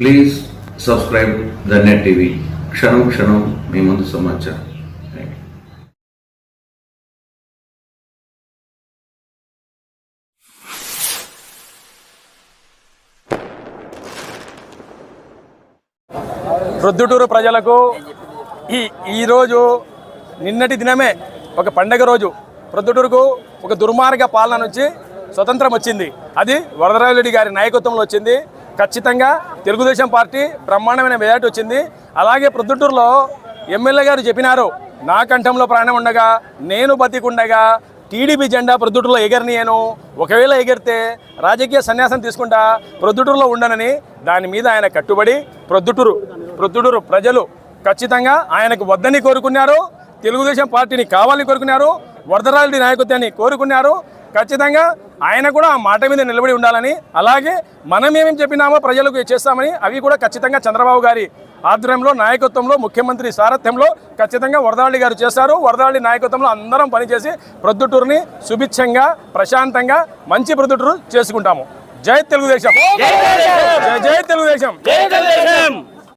Please subscribe the Net TV క్షణం క్షణం మీ ముందు సమాచారం. ప్రొద్దుటూరు ప్రజలకు ఈ ఈరోజు నిన్నటి దినమే ఒక పండగ రోజు. ప్రొద్దుటూరుకు ఒక దుర్మార్గ పాలన నుంచి స్వతంత్రం వచ్చింది. అది వరదరాజరెడ్డి గారి నాయకత్వంలో వచ్చింది. ఖచ్చితంగా తెలుగుదేశం పార్టీ బ్రహ్మాండమైన మెజార్టీ వచ్చింది. అలాగే ప్రొద్దుటూరులో ఎమ్మెల్యే గారు చెప్పినారు నా కంఠంలో ప్రాణం ఉండగా నేను బతికుండగా టీడీపీ జెండా ప్రొద్దుటూరులో ఎగరనియను ఒకవేళ ఎగిరితే రాజకీయ సన్యాసం తీసుకుంటా ప్రొద్దుటూరులో ఉండనని దాని మీద ఆయన కట్టుబడి ప్రొద్దుటూరు ప్రొద్దుటూరు ప్రజలు ఖచ్చితంగా ఆయనకు వద్దని కోరుకున్నారు తెలుగుదేశం పార్టీని కావాలని కోరుకున్నారు వరదరాజుడి నాయకత్వాన్ని కోరుకున్నారు ఖచ్చితంగా ఆయన కూడా ఆ మాట మీద నిలబడి ఉండాలని అలాగే మనం ఏమేమి చెప్పినామో ప్రజలకు చేస్తామని అవి కూడా ఖచ్చితంగా చంద్రబాబు గారి ఆధ్వర్యంలో నాయకత్వంలో ముఖ్యమంత్రి సారథ్యంలో ఖచ్చితంగా వరదాళి గారు చేస్తారు వరదాళి నాయకత్వంలో అందరం పనిచేసి ప్రొద్దుటూరుని సుభిక్షంగా ప్రశాంతంగా మంచి ప్రొద్దుటూరు చేసుకుంటాము. జై తెలుగుదేశం. జై జై తెలుగుదేశం.